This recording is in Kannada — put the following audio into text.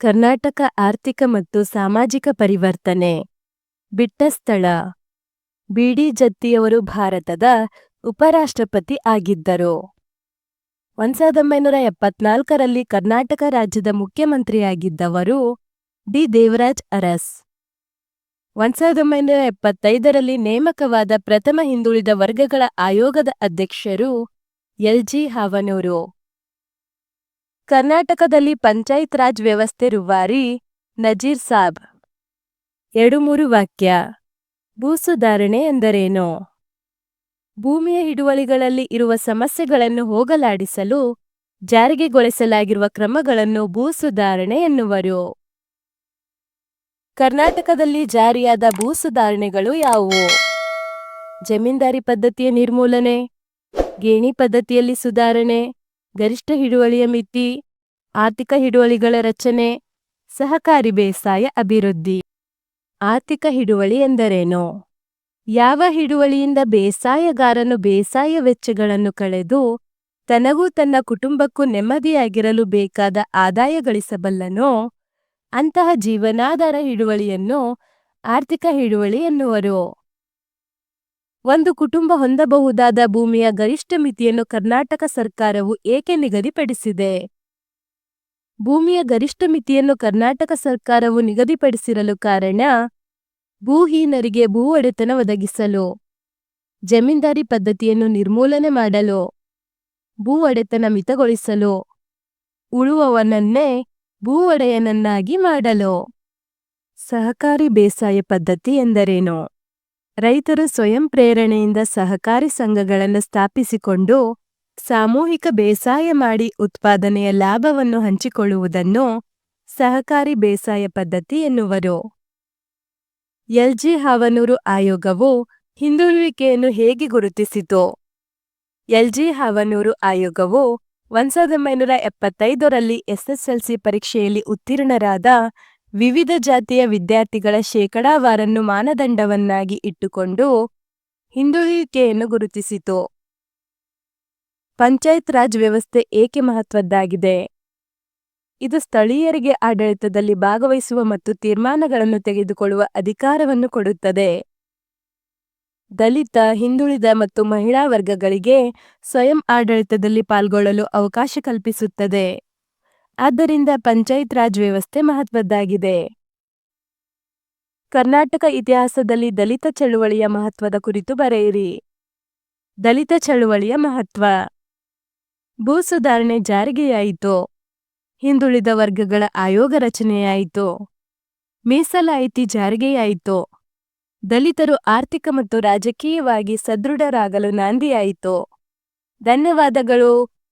ಕರ್ನಾಟಕ ಆರ್ಥಿಕ ಮತ್ತು ಸಾಮಾಜಿಕ ಪರಿವರ್ತನೆ. ಬಿಟ್ಟ ಸ್ಥಳ. ಬಿಡಿ ಜತ್ತಿಯವರು ಭಾರತದ ಉಪರಾಷ್ಟ್ರಪತಿ ಆಗಿದ್ದರು. ಒಂದ್ ಸಾವಿರದ ಒಂಬೈನೂರ ಎಪ್ಪತ್ನಾಲ್ಕರಲ್ಲಿ ಕರ್ನಾಟಕ ರಾಜ್ಯದ ಮುಖ್ಯಮಂತ್ರಿಯಾಗಿದ್ದವರು ಡಿ. ದೇವರಾಜ್ ಅರಸ್. ಒಂದ್ ಸಾವಿರದ ಒಂಬೈನೂರ ಎಪ್ಪತ್ತೈದರಲ್ಲಿ ನೇಮಕವಾದ ಪ್ರಥಮ ಹಿಂದುಳಿದ ವರ್ಗಗಳ ಆಯೋಗದ ಅಧ್ಯಕ್ಷರು ಎಲ್. ಜಿ. ಹಾವನೂರು. ಕರ್ನಾಟಕದಲ್ಲಿ ಪಂಚಾಯತ್ ರಾಜ್ ವ್ಯವಸ್ಥೆ ರುವಾರಿ ನಜೀರ್ ಸಾಬ್. ಎರಡು ಮೂರು ವಾಕ್ಯ. ಭೂ ಸುಧಾರಣೆ ಎಂದರೇನು? ಭೂಮಿಯ ಹಿಡುವಳಿಗಳಲ್ಲಿ ಇರುವ ಸಮಸ್ಯೆಗಳನ್ನು ಹೋಗಲಾಡಿಸಲು ಜಾರಿಗೆಗೊಳಿಸಲಾಗಿರುವ ಕ್ರಮಗಳನ್ನು ಭೂ ಸುಧಾರಣೆ ಎನ್ನುವರು. ಕರ್ನಾಟಕದಲ್ಲಿ ಜಾರಿಯಾದ ಭೂ ಸುಧಾರಣೆಗಳು ಯಾವುವು? ಜಮೀನ್ದಾರಿ ಪದ್ಧತಿಯ ನಿರ್ಮೂಲನೆ, ಗೇಣಿ ಪದ್ಧತಿಯಲ್ಲಿ ಸುಧಾರಣೆ ಗರಿಷ್ಠ ಹಿಡುವಳಿಯ ಮಿತಿ, ಆರ್ಥಿಕ ಹಿಡುವಳಿಗಳ ರಚನೆ, ಸಹಕಾರಿ ಬೇಸಾಯ ಅಭಿವೃದ್ಧಿ. ಆರ್ಥಿಕ ಹಿಡುವಳಿ ಎಂದರೇನು? ಯಾವ ಹಿಡುವಳಿಯಿಂದ ಬೇಸಾಯಗಾರನು ಬೇಸಾಯ ವೆಚ್ಚಗಳನ್ನು ಕಳೆದು ತನಗೂ ತನ್ನ ಕುಟುಂಬಕ್ಕೂ ನೆಮ್ಮದಿಯಾಗಿರಲು ಬೇಕಾದ ಆದಾಯ ಗಳಿಸಬಲ್ಲನೋ, ಅಂತಹ ಜೀವನಾಧಾರ ಹಿಡುವಳಿಯನ್ನು ಆರ್ಥಿಕ ಹಿಡುವಳಿ ಎನ್ನುವರು. ಒಂದು ಕುಟುಂಬ ಹೊಂದಬಹುದಾದ ಭೂಮಿಯ ಗರಿಷ್ಠ ಮಿತಿಯನ್ನು ಕರ್ನಾಟಕ ಸರ್ಕಾರವು ಏಕೆ ನಿಗದಿಪಡಿಸಿದೆ? ಭೂಮಿಯ ಗರಿಷ್ಠ ಮಿತಿಯನ್ನು ಕರ್ನಾಟಕ ಸರ್ಕಾರವು ನಿಗದಿಪಡಿಸಿರಲು ಕಾರಣ, ಭೂಹೀನರಿಗೆ ಭೂ ಒಡೆತನ ಒದಗಿಸಲು, ಜಮೀನ್ದಾರಿ ಪದ್ಧತಿಯನ್ನು ನಿರ್ಮೂಲನೆ ಮಾಡಲು, ಭೂ ಒಡೆತನ ಮಿತಗೊಳಿಸಲು, ಉಳುವವನನ್ನೇ ಭೂ ಒಡೆಯನನ್ನಾಗಿ ಮಾಡಲು. ಸಹಕಾರಿ ಬೇಸಾಯ ಪದ್ಧತಿ ಎಂದರೇನು? ರೈತರು ಸ್ವಯಂ ಪ್ರೇರಣೆಯಿಂದ ಸಹಕಾರಿ ಸಂಘಗಳನ್ನು ಸ್ಥಾಪಿಸಿಕೊಂಡು ಸಾಮೂಹಿಕ ಬೇಸಾಯ ಮಾಡಿ ಉತ್ಪಾದನೆಯ ಲಾಭವನ್ನು ಹಂಚಿಕೊಳ್ಳುವುದನ್ನು ಸಹಕಾರಿ ಬೇಸಾಯ ಪದ್ಧತಿ ಎನ್ನುವರು. ಎಲ್ಜಿ ಹಾವನೂರು ಆಯೋಗವು ಹಿಂದುಳಿಕೆಯನ್ನು ಹೇಗೆ ಗುರುತಿಸಿತು? ಎಲ್ಜಿ ಹಾವನೂರು ಆಯೋಗವು ಒಂದ್ ಸಾವಿರದ ಒಂಬೈನೂರ ಎಪ್ಪತ್ತೈದರಲ್ಲಿ ಎಸ್ಎಸ್ಎಲ್ಸಿ ಪರೀಕ್ಷೆಯಲ್ಲಿ ಉತ್ತೀರ್ಣರಾದ ವಿವಿಧ ಜಾತಿಯ ವಿದ್ಯಾರ್ಥಿಗಳ ಶೇಕಡಾವಾರನ್ನು ಮಾನದಂಡವನ್ನಾಗಿ ಇಟ್ಟುಕೊಂಡು ಹಿಂದುಳಿಕೆಯನ್ನು ಗುರುತಿಸಿತು. ಪಂಚಾಯತ್ ರಾಜ್ ವ್ಯವಸ್ಥೆ ಏಕೆ ಮಹತ್ವದ್ದಾಗಿದೆ? ಇದು ಸ್ಥಳೀಯರಿಗೆ ಆಡಳಿತದಲ್ಲಿ ಭಾಗವಹಿಸುವ ಮತ್ತು ತೀರ್ಮಾನಗಳನ್ನು ತೆಗೆದುಕೊಳ್ಳುವ ಅಧಿಕಾರವನ್ನು ಕೊಡುತ್ತದೆ. ದಲಿತ, ಹಿಂದುಳಿದ ಮತ್ತು ಮಹಿಳಾ ವರ್ಗಗಳಿಗೆ ಸ್ವಯಂ ಆಡಳಿತದಲ್ಲಿ ಪಾಲ್ಗೊಳ್ಳಲು ಅವಕಾಶ ಕಲ್ಪಿಸುತ್ತದೆ. ಆದ್ದರಿಂದ ಪಂಚಾಯತ್ ರಾಜ್ ವ್ಯವಸ್ಥೆ ಮಹತ್ವದ್ದಾಗಿದೆ. ಕರ್ನಾಟಕ ಇತಿಹಾಸದಲ್ಲಿ ದಲಿತ ಚಳುವಳಿಯ ಮಹತ್ವದ ಕುರಿತು ಬರೆಯಿರಿ. ದಲಿತ ಚಳುವಳಿಯ ಮಹತ್ವ. ಭೂ ಸುಧಾರಣೆ ಜಾರಿಗೆಯಾಯಿತು. ಹಿಂದುಳಿದ ವರ್ಗಗಳ ಆಯೋಗ ರಚನೆಯಾಯಿತು. ಮೀಸಲಾಯಿತಿ ಜಾರಿಗೆಯಾಯಿತು. ದಲಿತರು ಆರ್ಥಿಕ ಮತ್ತು ರಾಜಕೀಯವಾಗಿ ಸದೃಢರಾಗಲು ನಾಂದಿಯಾಯಿತು. ಧನ್ಯವಾದಗಳು.